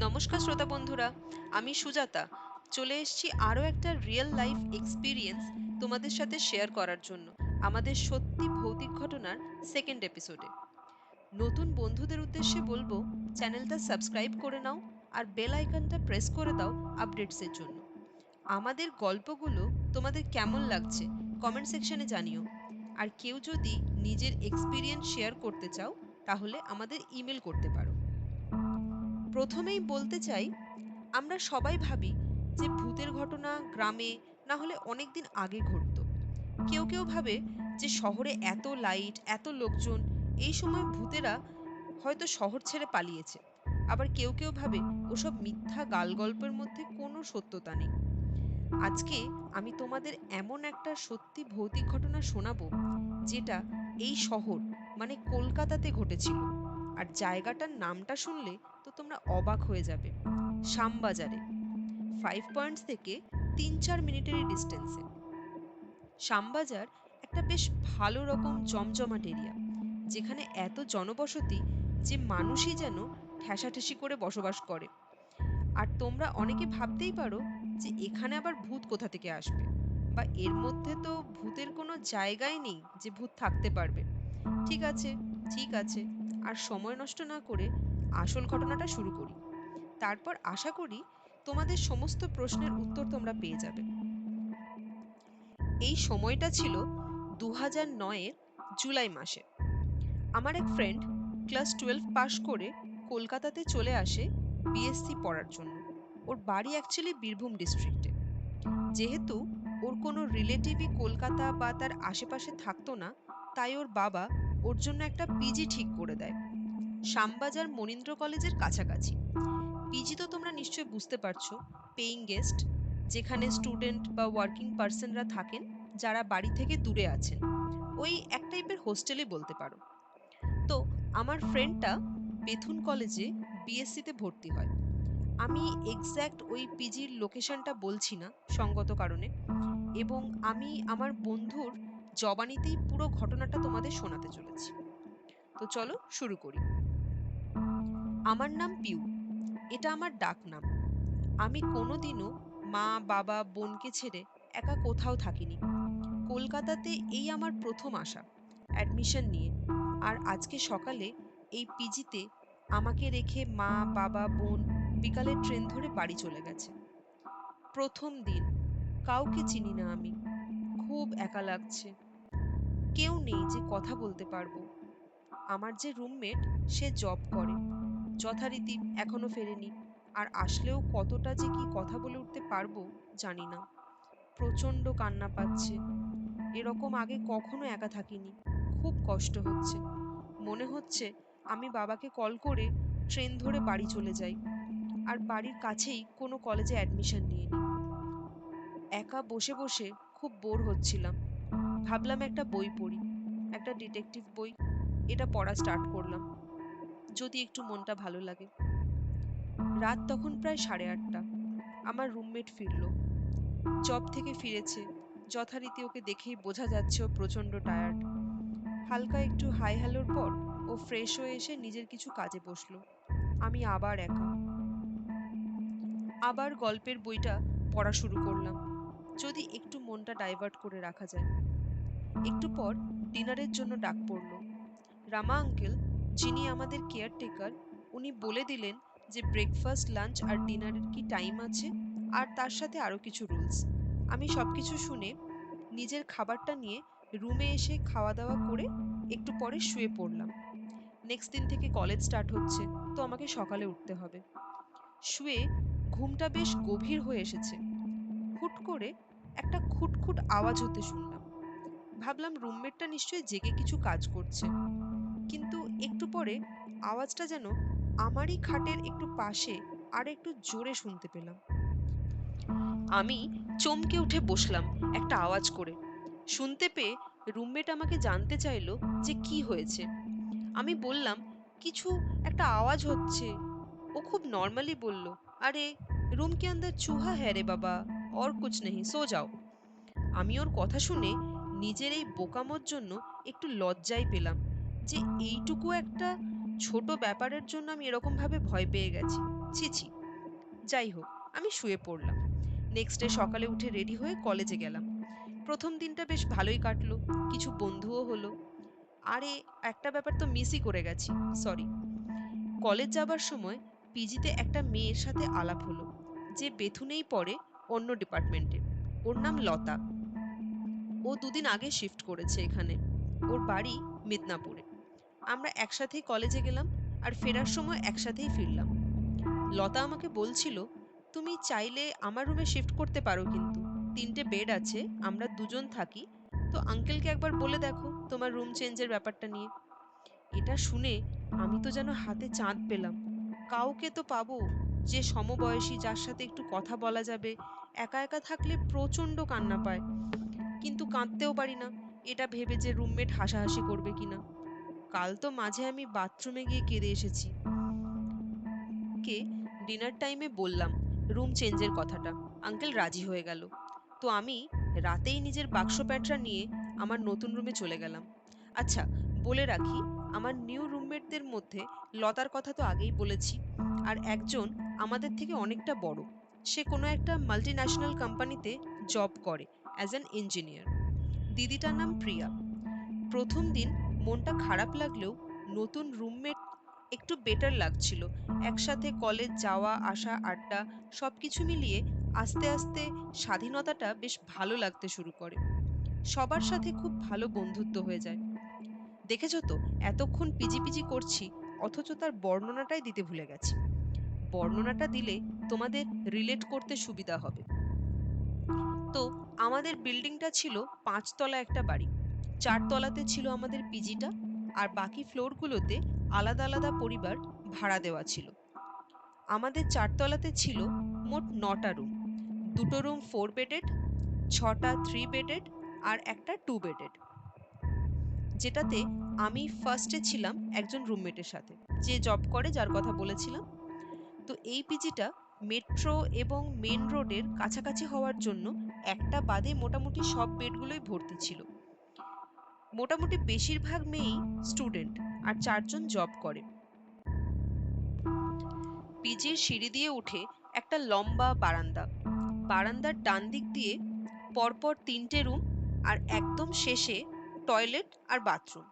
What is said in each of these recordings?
নমস্কার শ্রোতা বন্ধুরা, আমি সুজাতা। চলে এসেছি আরও একটা রিয়েল লাইফ এক্সপিরিয়েন্স তোমাদের সাথে শেয়ার করার জন্য, আমাদের সত্যি ভৌতিক ঘটনার সেকেন্ড এপিসোডে নতুন বন্ধুদের উদ্দেশ্যে বলব চ্যানেলটা সাবস্ক্রাইব করে নাও আর বেল আইকনটা প্রেস করে দাও আপডেটসের জন্য। আমাদের গল্পগুলো তোমাদের কেমন লাগছে কমেন্ট সেকশনে জানিও। আর কেউ যদি নিজের এক্সপিরিয়েন্স শেয়ার করতে চাও, তাহলে আমাদের ইমেল করতে পারো। প্রথমেই বলতে চাই, আমরা সবাই ভাবি যে ভূতের ঘটনা গ্রামে না হলে অনেক দিন আগে ঘটতো। কেউ কেউ ভাবে যে শহরে এত লাইট, এত লোকজন, এই সময় ভূতেরা হয়তো শহর ছেড়ে পালিয়েছে। আবার কেউ কেউ ভাবে ওসব মিথ্যা গাল গল্পের মধ্যে কোনো সত্যতা নেই। আজকে আমি তোমাদের এমন একটা সত্যি ভৌতিক ঘটনা শোনাবো, যেটা এই শহর মানে কলকাতাতে ঘটেছিল। আর জায়গাটার নামটা শুনলে তো তোমরা অবাক হয়ে যাবে। শ্যামবাজারে ফাইভ পয়েন্টস থেকে তিন চার মিনিটেরই ডিস্টেন্সে শ্যামবাজার একটা বেশ ভালো রকম জমজমাট এরিয়া যেখানে এত জনবসতি যে মানুষই যেন ঠেসাঠেসি করে বসবাস করে। আর তোমরা অনেকে ভাবতেই পারো যে এখানে আবার ভূত কোথা থেকে আসবে? বা এর মধ্যে তো ভূতের কোনো জায়গাই নেই যে ভূত থাকতে পারবে। ঠিক আছে ঠিক আছে, আর সময় নষ্ট না করে আসল ঘটনাটা শুরু করি। তারপর আশা করি তোমাদের সমস্ত প্রশ্নের উত্তর তোমরা পেয়ে যাবে। এই সময়টা ছিল দু হাজার নয়ের জুলাই মাসে। আমার এক ফ্রেন্ড ক্লাস টুয়েলভ পাশ করে কলকাতাতে চলে আসে বিএসসি পড়ার জন্য। ওর বাড়ি অ্যাকচুয়ালি বীরভূম ডিস্ট্রিক্টে যেহেতু ওর কোনো রিলেটিভই কলকাতা বা তার আশেপাশে থাকতো না, তাই ওর বাবা ওর জন্য একটা পিজি ঠিক করে দেয়। শ্যামবাজার মনীন্দ্র কলেজের কাছাকাছি। পিজি তো তোমরা নিশ্চয়ই বুঝতে পারছ পেইং গেস্ট যেখানে স্টুডেন্ট বা ওয়ার্কিং পার্সনরা থাকেন, যারা বাড়ি থেকে দূরে আছেন। ওই এক টাইপের হোস্টেলই বলতে পারো। তো, আমার ফ্রেন্ডটা বেথুন কলেজে বিএসসিতে ভর্তি হয়। আমি এক্স্যাক্ট ওই পিজির লোকেশনটা বলছি না, সঙ্গত কারণে। এবং আমি আমার বন্ধুর জবানিতেই পুরো ঘটনাটা তোমাদের শোনাতে চলেছি। তো চলো শুরু করি। আমার নাম পিউ। এটা আমার ডাক নাম। আমি কোনোদিনও মা, বাবা, বোনকে ছেড়ে একা কোথাও থাকিনি। কলকাতাতে এই আমার প্রথম আসা, অ্যাডমিশন নিয়ে। আর আজকে সকালে এই পিজিতে আমাকে রেখে মা, বাবা, বোন বিকালে ট্রেন ধরে বাড়ি চলে গেছে। প্রথম দিন, কাউকে চিনি না আমি। খুব একা লাগছে। কেউ নেই যে কথা বলতে পারব। আমার যে রুমমেট, সে জব করে। যথারীতি এখনও ফেরেনি। আর আসলেও কতটা যে কি কথা বলে উঠতে পারব জানি না। প্রচণ্ড কান্না পাচ্ছে। এরকম আগে কখনো একা থাকিনি। খুব কষ্ট হচ্ছে। মনে হচ্ছে আমি বাবাকে কল করে ট্রেন ধরে বাড়ি চলে যাই। আর বাড়ির কাছেই কোনো কলেজে অ্যাডমিশন নিয়ে নিই একা বসে বসে খুব বোর হচ্ছিলাম। ভাবলাম একটা বই পড়ি। একটা ডিটেকটিভ বই। এটা পড়া স্টার্ট করলাম। যদি একটু মনটা ভালো লাগে। রাত তখন প্রায় সাড়ে আটটা। আমার রুমমেট ফিরল। জব থেকে ফিরেছে। যথারীতি ওকে দেখেই বোঝা যাচ্ছে ও প্রচণ্ড টায়ার্ড হালকা একটু হাই হ্যালোর পর ও ফ্রেশ হয়ে এসে নিজের কিছু কাজে বসল। আমি আবার একা। আবার গল্পের বইটা পড়া শুরু করলাম। যদি একটু মনটা ডাইভার্ট করে রাখা যায়। একটু পর ডিনারের জন্য ডাক পড়ল। রামা আঙ্কেল যিনি আমাদের কেয়ারটেকার উনি বলে দিলেন যে ব্রেকফাস্ট লাঞ্চ আর ডিনারের কি টাইম আছে আর তার সাথে আরও কিছু রুলস আমি সব কিছু শুনে নিজের খাবারটা নিয়ে রুমে এসে খাওয়া দাওয়া করে একটু পরে শুয়ে পড়লাম। নেক্সট দিন থেকে কলেজ স্টার্ট হচ্ছে, তো আমাকে সকালে উঠতে হবে। শুয়ে ঘুমটা বেশ গভীর হয়ে এসেছে। হুট করে একটা খুটখুট আওয়াজ হতে শুনলাম। ভাবলাম রুমমেটটা নিশ্চয়ই জেগে কিছু কাজ করছে। কিন্তু একটু পরে আওয়াজটা যেন আমারই খাটের একটু পাশে আর একটু জোরে শুনতে পেলাম। আমি চমকে উঠে বসলাম একটা আওয়াজ করে। শুনতে পেয়ে রুমমেট আমাকে জানতে চাইলো যে কি হয়েছে। আমি বললাম, কিছু একটা আওয়াজ হচ্ছে। ও খুব নর্মালি বলল, আরে, রুম কে আন্দার চুহা হ্যাঁ রে বাবা, অর কুছ নেই সো যাও। আমি ওর কথা শুনে নিজের এই বোকামোর জন্য একটু লজ্জাই পেলাম। যে এইটুকু একটা ছোট ব্যাপারের জন্য আমি এরকম ভাবে ভয় পেয়ে গেছি। ছি ছি। যাই হোক, আমি শুয়ে পড়লাম। নেক্সট ডে সকালে উঠে রেডি হয়ে কলেজে গেলাম। প্রথম দিনটা বেশ ভালোই কাটলো। কিছু বন্ধুও হলো। আরে, একটা ব্যাপার তো মিসই করে গেছি। সরি কলেজ যাবার সময় পিজিতে একটা মেয়ের সাথে আলাপ হলো। যে বেথুনেই পড়ে অন্য ডিপার্টমেন্টে ওর নাম লতা। ও দুদিন আগে শিফট করেছে এখানে। ওর বাড়ি মিদনাপুরে। আমরা একসাথেই কলেজে গেলাম আর ফেরার সময় একসাথেই ফিরলাম। লতা আমাকে বলছিল, তুমি চাইলে আমার রুমে শিফট করতে পারো কিন্তু। তিনটে বেড আছে, আমরা দুজন থাকি। তো আঙ্কেলকে একবার বলে দেখো তোমার রুম চেঞ্জের ব্যাপারটা নিয়ে। এটা শুনে আমি তো যেন হাতে চাঁদ পেলাম। কাউকে তো পাবো, যে সমবয়সী যার সাথে একটু কথা বলা যাবে, একা একা থাকলে প্রচণ্ড কান্না পায়। কিন্তু কাঁদতেও পারি না, এটা ভেবে যে রুমমেট হাসাহাসি করবে কিনা। কাল তো মাঝে আমি বাথরুমে গিয়ে কেঁদে এসেছি। কে? ডিনার টাইমে বললাম রুম চেঞ্জের কথাটা। আঙ্কেল রাজি হয়ে গেল। তো আমি রাতেই নিজের বাক্স প্যাটরা নিয়ে আমার নতুন রুমে চলে গেলাম। আচ্ছা বলে রাখি, আমার নিউ রুমমেটদের মধ্যে লতার কথা তো আগেই বলেছি। আর একজন আমাদের থেকে অনেকটা বড়। সে কোনো একটা মাল্টি ন্যাশনাল কোম্পানিতে জব করে অ্যাজ অ্যান ইঞ্জিনিয়ার দিদিটার নাম প্রিয়া। প্রথম দিন মনটা খারাপ লাগলেও নতুন রুমমেট একটু বেটার লাগছিল। একসাথে কলেজ যাওয়া, আসা, আড্ডা সব কিছু মিলিয়ে আস্তে আস্তে স্বাধীনতাটা বেশ ভালো লাগতে শুরু করে। সবার সাথে খুব ভালো বন্ধুত্ব হয়ে যায়। দেখেছ তো, এতক্ষণ পিজি পিজি করছি, অথচ তার বর্ণনাটাই দিতে ভুলে গেছি। বর্ণনাটা দিলে তোমাদের রিলেট করতে সুবিধা হবে। তো, আমাদের বিল্ডিংটা ছিল পাঁচতলা একটা বাড়ি। চারতলাতে ছিল আমাদের পিজিটা আর বাকি ফ্লোরগুলোতে আলাদা আলাদা পরিবার ভাড়া দেওয়া ছিল। আমাদের চারতলাতে ছিল মোট নটা রুম। দুটো রুম ফোর বেডেড, ছটা থ্রি বেডেড আর একটা টু বেডেড। যেটাতে আমি ফার্স্টে ছিলাম একজন রুমমেটের সাথে, যে জব করে যার কথা বলেছিলাম। তো এই পিজিটা মেট্রো এবং মেন রোডের কাছাকাছি হওয়ার জন্য একটা বাদে মোটামুটি সব বেডগুলোই ভর্তি ছিল। মোটামুটি বেশিরভাগ মেয়েই স্টুডেন্ট আর চারজন জব করে। পিজির সিঁড়ি দিয়ে উঠে একটা লম্বা বারান্দা। বারান্দার ডান দিক দিয়ে পরপর তিনটে রুম আর একদম শেষে টয়লেট আর বাথরুম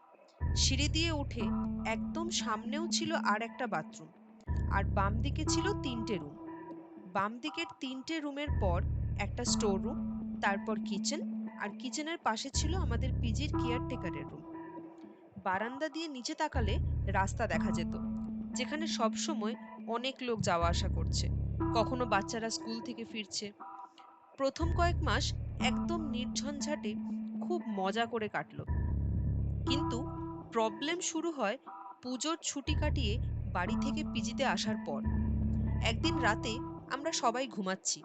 সিঁড়ি দিয়ে উঠে একদম সামনেও ছিল আর একটা বাথরুম আর বাম দিকে ছিল তিনটে রুম বাম দিকের তিনটে রুমের পর একটা স্টোর রুম তারপর কিচেন আর কিচেনের পাশে ছিল আমাদের পিজির কেয়ারটেকারের রুম। বারান্দা দিয়ে নিচে তাকালে রাস্তা দেখা যেত, যেখানে সব সময় অনেক লোক যাওয়া আসা করছে, কখনো বাচ্চারা স্কুল থেকে ফিরছে। প্রথম কয়েক মাস একদম নির্ঝঞ্ঝাটে খুব মজা করে কাটলো। কিন্তু প্রবলেম শুরু হয় পুজোর ছুটি কাটিয়ে বাড়ি থেকে পিজিতে আসার পর। একদিন রাতে আমরা সবাই ঘুমাচ্ছি।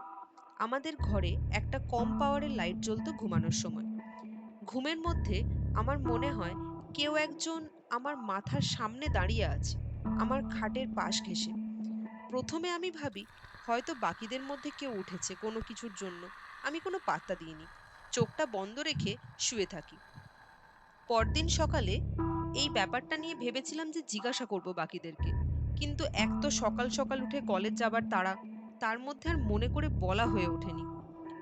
আমাদের ঘরে একটা কম পাওয়ারের লাইট জ্বলতো ঘুমানোর সময়। ঘুমের মধ্যে আমার মনে হয় কেউ একজন আমার মাথার সামনে দাঁড়িয়ে আছে, আমার খাটের পাশ ঘেঁষে। প্রথমে আমি ভাবি, হয়তো বাকিদের মধ্যে কেউ উঠেছে কোনো কিছুর জন্য, আমি কোনো পাত্তা দিইনি, চোখটা বন্ধ রেখে শুয়ে থাকি। পরদিন সকালে এই ব্যাপারটা নিয়ে ভেবেছিলাম যে জিজ্ঞাসা করব বাকিদেরকে, কিন্তু এক তো সকাল সকাল উঠে কলেজ যাবার তাড়া তার মধ্যে আর মনে করে বলা হয়ে ওঠেনি।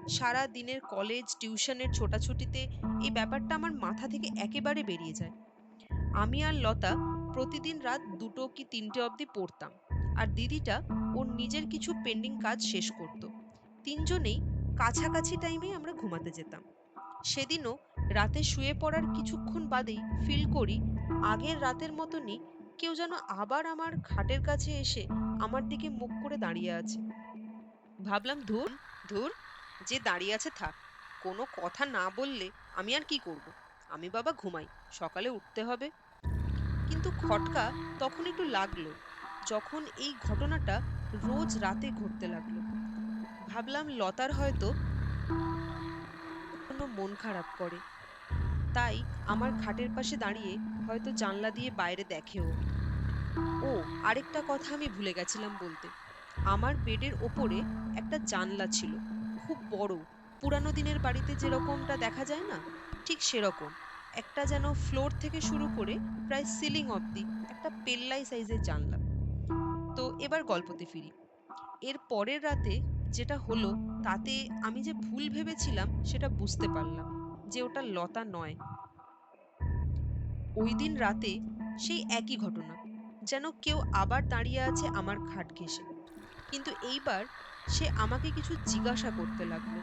সারা দিনের কলেজ টিউশনের ছোটাছুটিতে এই ব্যাপারটা আমার মাথা থেকে একেবারে বেরিয়ে যায়। আমি আর লতা প্রতিদিন রাত দুটো কি তিনটে অবধি পড়তাম আর দিদিটা ওর নিজের কিছু পেন্ডিং কাজ শেষ করত। তিনজনেই কাছাকাছি টাইমে আমরা ঘুমাতে যেতাম। সেদিনও রাতে শুয়ে পড়ার কিছুক্ষণ বাদেই ফিল করি আগের রাতের মতনই কেউ যেন আবার আমার খাটের কাছে এসে আমার দিকে মুখ করে দাঁড়িয়ে আছে। ভাবলাম, ধুর ধুর, যে দাঁড়িয়ে আছে থাক। কোনো কথা না বললে আমি আর কি করব? আমি বাবা ঘুমাই, সকালে উঠতে হবে। কিন্তু খটকা তখন একটু লাগল, যখন এই ঘটনাটা রোজ রাতে ঘটতে লাগল। ভাবলাম, লতার হয়তো কোনো মন খারাপ করে। তাই আমার খাটের পাশে দাঁড়িয়ে হয়তো জানলা দিয়ে বাইরে দেখেও ও, আরেকটা কথা আমি ভুলে গেছিলাম বলতে। আমার বেডের ওপরে একটা জানলা ছিল, খুব বড়। পুরানো দিনের বাড়িতে যেরকমটা দেখা যায় না, ঠিক সেরকম। একটা যেন ফ্লোর থেকে শুরু করে প্রায় সিলিং অবধি একটা পেল্লাই সাইজের জানলা। তো এবার গল্পতে ফিরি। এর পরের রাতে যেটা হলো, তাতে আমি যে ভুল ভেবেছিলাম সেটা বুঝতে পারলাম যে ওটা লতা নয়। ওই দিন রাতে সেই একই ঘটনা, যেন কেউ আবার দাঁড়িয়ে আছে আমার খাট ঘেঁষে। কিন্তু এইবার সে আমাকে কিছু জিজ্ঞাসা করতে লাগল।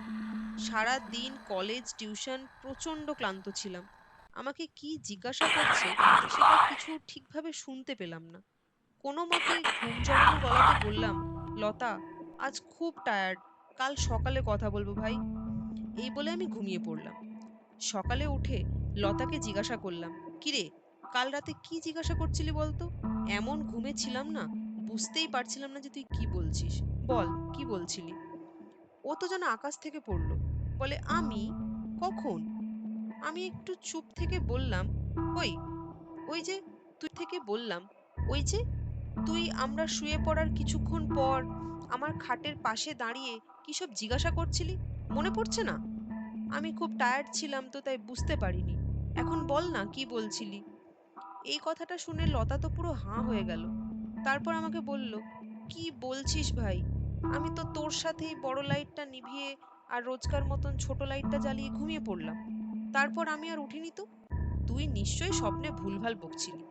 সারা দিন কলেজ টিউশন প্রচণ্ড ক্লান্ত ছিলাম। আমাকে কি জিজ্ঞাসা করছে সেটা কিছু ঠিকভাবে শুনতে পেলাম না। কোনো মতে ঘুম জড়ানো গলাতে বললাম, লতা, আজ খুব টায়ার্ড কাল সকালে কথা বলব ভাই। এই বলে আমি ঘুমিয়ে পড়লাম। সকালে উঠে লতাকে জিজ্ঞাসা করলাম, কিরে, কাল রাতে কি জিজ্ঞাসা করছিলি বলতো? এমন ঘুমে ছিলাম না বুঝতেই পারছিলাম না যে তুই কি বলছিস। বল, কি বলছিলি? ও তো যেন আকাশ থেকে পড়ল। বলে, আমি? কখন? আমি একটু চুপ থেকে বললাম, ওই ওই যে, তুই থেকে বললাম, ওই যে, তুই আমরা শুয়ে পড়ার কিছুক্ষণ পর আমার খাটের পাশে দাঁড়িয়ে কি সব জিজ্ঞাসা করছিলি? মনে পড়ছে না? আমি খুব টায়ার্ড ছিলাম তো, তাই বুঝতে পারিনি। এখন বল না, কি বলছিলি? এই কথাটা শুনে লতা তো পুরো হাঁ হয়ে গেল। তারপর আমাকে বলল, কি বলছিস ভাই? আমি তো তোর সাথেই বড় লাইটটা নিভিয়ে আর রোজকার মতন ছোট লাইটটা জ্বালিয়ে ঘুমিয়ে পড়লাম। তারপর আমি আর উঠিনি তো। তুই নিশ্চয়ই স্বপ্নে ভুলভাল বকছিলি।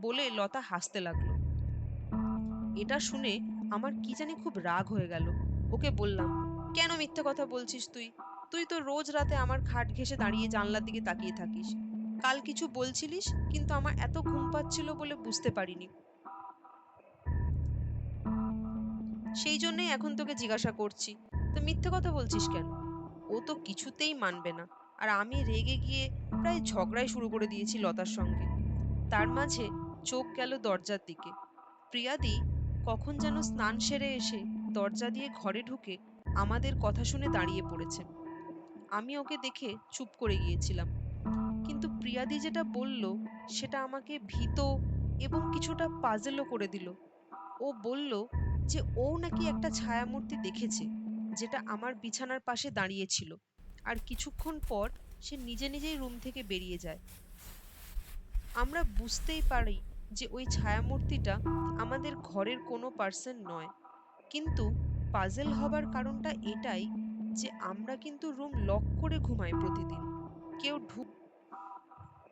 বলে লতা হাসতে লাগল। এটা শুনে আমার কি জানি খুব রাগ হয়ে গেল। ওকে বললাম, কেন মিথ্যে কথা বলছিস তুই? তুই তো রোজ রাতে আমার খাট ঘেঁষে দাঁড়িয়ে জানলার দিকে তাকিয়ে থাকিস। কাল কিছু বলছিলিস, কিন্তু আমার এত ঘুম পাচ্ছিল বলে বুঝতে পারিনি। সেই জন্যই এখন তোকে জিজ্ঞাসা করছি। তো মিথ্যে কথা বলছিস কেন? ও তো কিছুতেই মানবে না। আর আমি রেগে গিয়ে প্রায় ঝগড়াই শুরু করে দিয়েছি লতার সঙ্গে। তার মাঝে চোখ গেল দরজার দিকে। প্রিয়াদি কখন যেন স্নান সেরে এসে দরজা দিয়ে ঘরে ঢুকে আমাদের কথা শুনে দাঁড়িয়ে পড়েছে। আমি ওকে দেখে চুপ করে গিয়েছিলাম। কিন্তু প্রিয়াদি যেটা বলল সেটা আমাকে ভীত এবং কিছুটা পাজেলও করে দিল। ও বলল যে ও নাকি একটা ছায়ামূর্তি দেখেছে, যেটা আমার বিছানার পাশে দাঁড়িয়ে ছিল আর কিছুক্ষণ পর সে নিজে নিজেই রুম থেকে বেরিয়ে যায়। আমরা বুঝতেই পারি যে ওই ছায়ামূর্তিটা আমাদের ঘরের কোনো পার্সন নয়। কিন্তু পাজেল হবার কারণটা এটাই যে আমরা কিন্তু রুম লক করে ঘুমাই প্রতিদিন। কেউ ঢুক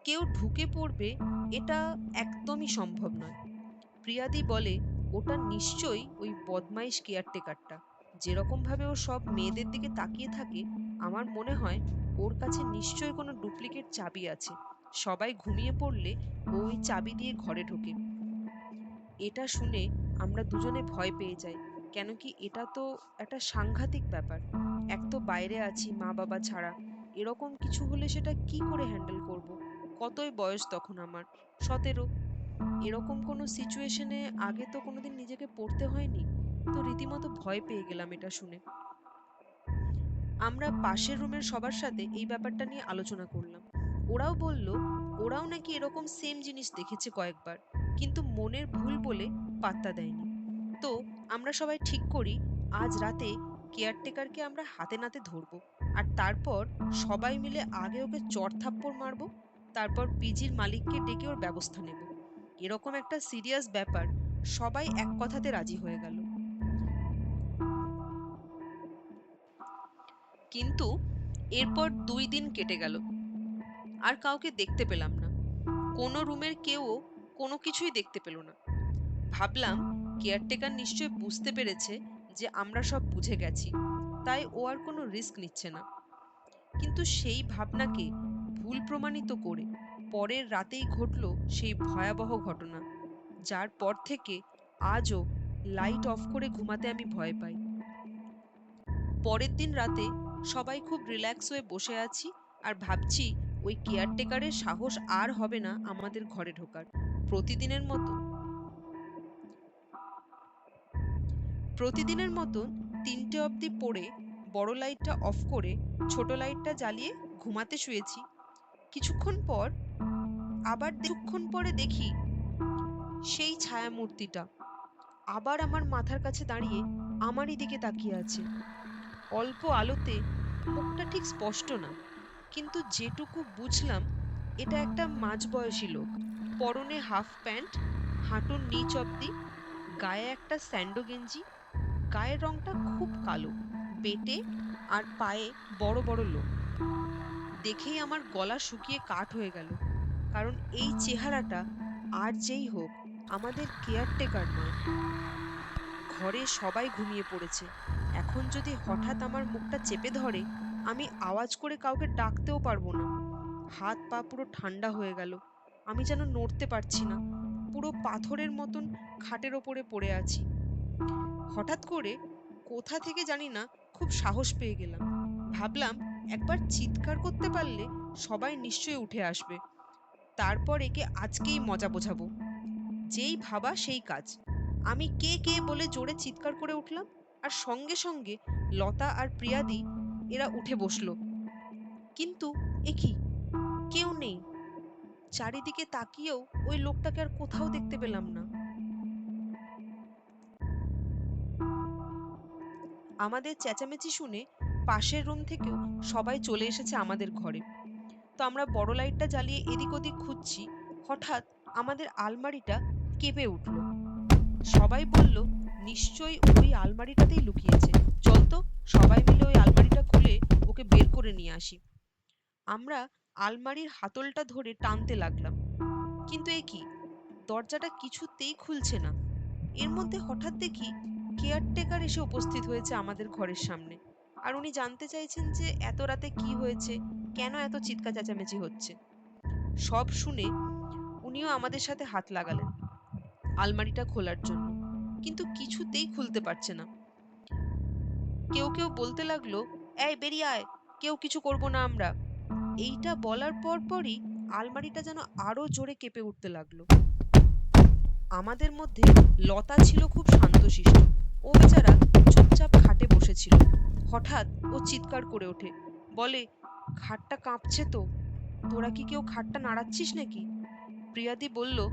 কেউ ঢুকে পড়বে এটা একদমই সম্ভব নয়। প্রিয়াদি বলে ওটা নিশ্চয়ই ওই বদমাইশ কেয়ারটেকারটা। যেরকম ভাবে ও সব মেয়েদের দিকে তাকিয়ে থাকে, আমার মনে হয় ওর কাছে নিশ্চয়ই কোনো ডুপ্লিকেট চাবি আছে। সবাই ঘুমিয়ে পড়লে ওই চাবি দিয়ে ঘরে ঢোকে। এটা শুনে আমরা দুজনে ভয় পেয়ে যাই, কেন কি এটা তো একটা সাংঘাতিক ব্যাপার। এক তো বাইরে আছি মা বাবা ছাড়া, এরকম কিছু হলে সেটা কি করে হ্যান্ডেল করব? কতই বয়স তখন আমার? সতেরো। এরকম কোনো সিচুয়েশনে আগে তো কোনোদিন নিজেকে পড়তে হয়নি, তো রীতিমতো ভয় পেয়ে গেলাম এটা শুনে। আমরা পাশের রুমের সবার সাথে এই ব্যাপারটা নিয়ে আলোচনা করলাম। ওরাও বলল, ওরাও নাকি এরকম সেম জিনিস দেখেছে কয়েকবার, কিন্তু মনের ভুল বলে পাত্তা দেয়নি। তো আমরা সবাই ঠিক করি, আজ রাতে কেয়ারটেকারকে আমরা হাতে নাতে ধরবো, আর তারপর সবাই মিলে আগে ওকে চড় থাপ্পড় মারবো, তারপর পিজির মালিককে ডেকে ওর ব্যবস্থা নেব। এরকম একটা সিরিয়াস ব্যাপার, সবাই এক কথাতে রাজি হয়ে গেল। কিন্তু এরপর দুই দিন কেটে গেল। আর কাউকে দেখতে পেলাম না। কোনো রুমের কেউ কোনো কিছুই দেখতে পেল না। ভাবলাম, কেয়ারটেকার নিশ্চয়ই বুঝতে পেরেছে যে আমরা সব বুঝে গেছি, তাই ও আর কোনো রিস্ক নিচ্ছে না। কিন্তু সেই ভাবনাকে ভুল প্রমাণিত করে পরের রাতেই ঘটল সেই ভয়াবহ ঘটনা, যার পর থেকে আজও লাইট অফ করে ঘুমাতে আমি ভয় পাই। পরের দিন রাতে সবাই খুব রিল্যাক্স হয়ে বসে আছি আর ভাবছি ওই কেয়ারটেকারের সাহস আর হবে না আমাদের ঘরে ঢোকার, প্রতিদিনের মতো। প্রতিদিনের মতন তিনটে অবধি পড়ে বড় লাইটটা অফ করে ছোট লাইটটা জ্বালিয়ে ঘুমাতে শুয়েছি। কিছুক্ষণ পর আবার কিছুক্ষণ পরে দেখি সেই ছায়ামূর্তিটা। আবার আমার মাথার কাছে দাঁড়িয়ে আমারই দিকে তাকিয়ে আছে। অল্প আলোতে মুখটা ঠিক স্পষ্ট না, কিন্তু যেটুকু বুঝলাম, এটা একটা মাঝবয়সী লোক। পরনে হাফ প্যান্ট, হাঁটুর নিচ অব্দি গায়ে একটা স্যান্ডো গেঞ্জি, গায়ের রংটা খুব কালো, পেটে আর পায়ে বড় বড় লোক দেখেই আমার গলা শুকিয়ে কাঠ হয়ে গেল। কারণ এই চেহারাটা আর যেই হোক আমাদের কেয়ারটেকার নয়। ঘরে সবাই ঘুমিয়ে পড়েছে। এখন যদি হঠাৎ আমার মুখটা চেপে ধরে আমি আওয়াজ করে কাউকে ডাকতেও পারব না। হাত পা পুরো ঠান্ডা হয়ে গেল। আমি যেন নড়তে পারছি না। পুরো পাথরের মতন খাটের ওপরে পড়ে আছি। হঠাৎ করে কোথা থেকে জানি না খুব সাহস পেয়ে গেলাম। ভাবলাম একবার চিৎকার করতে পারলে সবাই নিশ্চয়ই উঠে আসবে। তারপর একে আজকেই মজা বোঝাবো। যেই ভাবা সেই কাজ। আমি কে কে বলে জোরে চিৎকার করে উঠলাম, আর সঙ্গে সঙ্গে লতা আর প্রিয়াদি এরা উঠে বসল। কিন্তু এ কি? কেউ নেই। চারিদিকে তাকিয়েও ওই লোকটাকে আর কোথাও দেখতে পেলাম না। আমাদের চেঁচামেচি শুনে পাশের রুম থেকেও সবাই চলে এসেছে আমাদের ঘরে। তো আমরা বড় লাইটটা জ্বালিয়ে এদিক ওদিক খুঁজছি, হঠাৎ আমাদের আলমারিটা কেঁপে উঠল। সবাই বলল, নিশ্চয়ই ওই আলমারিটাতেই লুকিয়েছে। চল তো সবাই মিলে ওই আলমারিটা খুলে ওকে বের করে নিয়ে আসি। আমরা আলমারির হাতলটা ধরে টানতে লাগলাম। কিন্তু এ কি? দরজাটা কিছুতেই খুলছে না। এর মধ্যে হঠাৎ দেখি কেয়ারটেকার এসে উপস্থিত হয়েছে আমাদের ঘরের সামনে। আর উনি জানতে চাইছেন যে এত রাতে কি হয়েছে কেন এত চিৎকার চেঁচামেচি হচ্ছে? সব শুনে উনিও আমাদের সাথে হাত লাগালেন আলমারিটা খোলার জন্য। কিন্তু কিছুতেই খুলতে পারছে না। কেউ কেউ বলতে লাগল, এই, বেরিয়ে আয়, কেউ কিছু করব না আমরা। এইটা বলার পর পরই আলমারিটা যেন আরও জোরে কেঁপে উঠতে লাগল। আমাদের মধ্যে লতা ছিল খুব শান্তশিষ্ট। ও বেচারা চুপচাপ খাটে বসেছিল। হঠাৎ ও চিৎকার করে ওঠে। বলে খাটটা কাঁপছে তো। তোরা কি কেউ খাটটা নাড়াচ্ছিস নাকি? প্রিয়াদি বলল,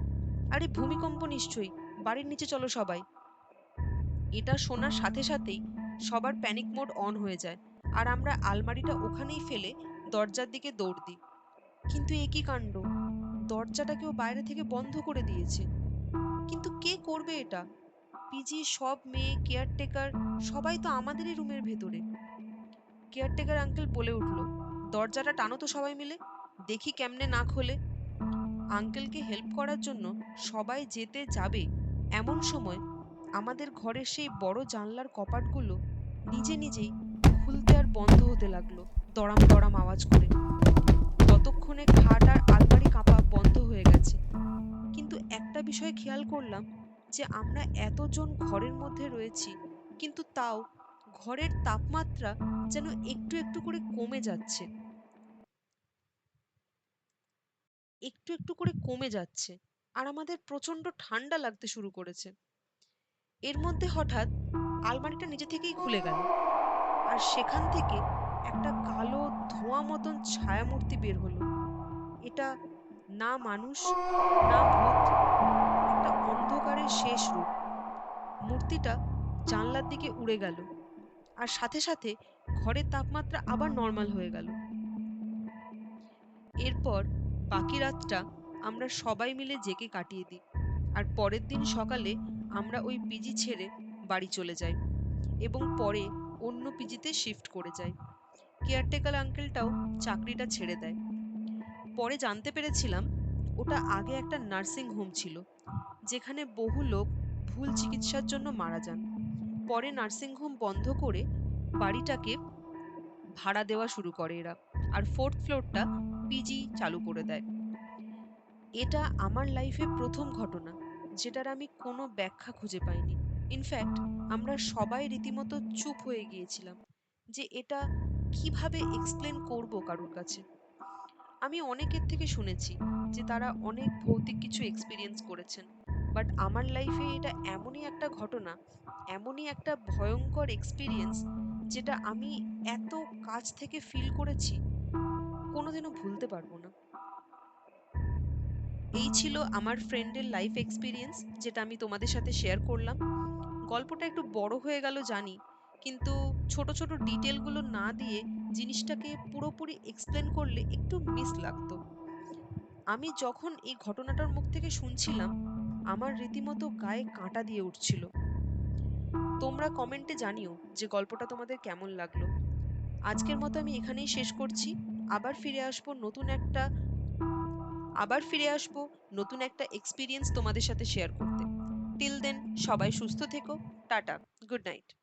আরে, ভূমিকম্প নিশ্চয়ই। বাড়ির নিচে চলো সবাই। এটা শোনার সাথে সাথেই সবার প্যানিক মোড অন হয়ে যায়। আর আমরা আলমারিটা ওখানেই ফেলে দরজার দিকে দৌড় দিই। কিন্তু এ কি কাণ্ড? দরজাটা কেউ বাইরে থেকে বন্ধ করে দিয়েছে। কিন্তু কে করবে এটা? পিজি, সব মেয়ে কেয়ারটেকার সবাই তো আমাদেরই রুমের ভেতরে। কেয়ারটেকার আঙ্কেল বলে উঠল দরজাটা টানো তো সবাই মিলে। দেখি কেমনে না খোলে। আঙ্কেলকে হেল্প করার জন্য সবাই যেতে যাবে এমন সময় আমাদের ঘরের সেই বড় জানলার কপাটগুলো নিজে নিজেই খুলতে আর বন্ধ হতে লাগল দড়াম দড়াম আওয়াজ করে। ততক্ষণে খাট আর আলমারি কাঁপা বন্ধ হয়ে গেছে। কিন্তু একটা বিষয় খেয়াল করলাম যে আমরা এতজন ঘরের মধ্যে রয়েছি, কিন্তু তাও ঘরের তাপমাত্রা যেন একটু একটু করে কমে যাচ্ছে। একটু একটু করে কমে যাচ্ছে আর আমাদের প্রচণ্ড ঠান্ডা লাগতে শুরু করেছে। এর মধ্যে হঠাৎ আলমারিটা নিজে থেকেই খুলে গেল আর সেখান থেকে একটা কালো ধোঁয়া মতন ছায়ামূর্তি বের হলো। এটা না মানুষ, না ভূত, একটা অন্ধকারের শেষ রূপ। মূর্তিটা জানলার দিকে উড়ে গেল আর সাথে সাথে ঘরের তাপমাত্রা আবার নর্মাল হয়ে গেল। এরপর বাকি রাতটা আমরা সবাই মিলে জেগে কাটিয়ে দিই। আর পরের দিন সকালে আমরা ওই পিজি ছেড়ে বাড়ি চলে যাই এবং পরে অন্য পিজিতে শিফট করে যাই। কেয়ারটেকার আঙ্কেলটাও চাকরিটা ছেড়ে দেয়। পরে জানতে পেরেছিলাম ওটা আগে একটা নার্সিং হোম ছিল, যেখানে বহু লোক ভুল চিকিৎসার জন্য মারা যান। পরে নার্সিং হোম বন্ধ করে বাড়িটাকে ভাড়া দেওয়া শুরু করে এরা। আর ফোর্থ ফ্লোরটা পিজি চালু করে দেয়। এটা আমার লাইফে প্রথম ঘটনা, যেটার আমি কোনো ব্যাখ্যা খুঁজে পাইনি। ইনফ্যাক্ট আমরা সবাই রীতিমতো চুপ হয়ে গিয়েছিলাম যে এটা কীভাবে এক্সপ্লেন করব কারোর কাছে। আমি অনেকের থেকে শুনেছি যে তারা অনেক ভৌতিক কিছু এক্সপিরিয়েন্স করেছেন বাট আমার লাইফে এটা এমনই একটা ঘটনা, এমনই একটা ভয়ঙ্কর এক্সপিরিয়েন্স যেটা আমি এত কাছ থেকে ফিল করেছি, কোনোদিনও ভুলতে পারব না। এই ছিল আমার ফ্রেন্ডের লাইফ এক্সপিরিয়েন্স যেটা আমি তোমাদের সাথে শেয়ার করলাম। গল্পটা একটু বড় হয়ে গেল জানি, কিন্তু ছোট ছোট ডিটেলগুলো না দিয়ে জিনিসটাকে পুরোপুরি এক্সপ্লেন করলে একটু মিস লাগতো। আমি যখন এই ঘটনাটার মুখ থেকে শুনছিলাম, আমার রীতিমতো গায়ে কাঁটা দিয়ে উঠছিল। তোমরা কমেন্টে জানিও যে গল্পটা তোমাদের কেমন লাগল। আজকের মতো আমি এখানেই শেষ করছি। আবার ফিরে আসব নতুন একটা, আবার ফিরে আসব নতুন একটা এক্সপিরিয়েন্স তোমাদের সাথে শেয়ার করতে। টিল দেন সবাই সুস্থ থেকো। Tata good night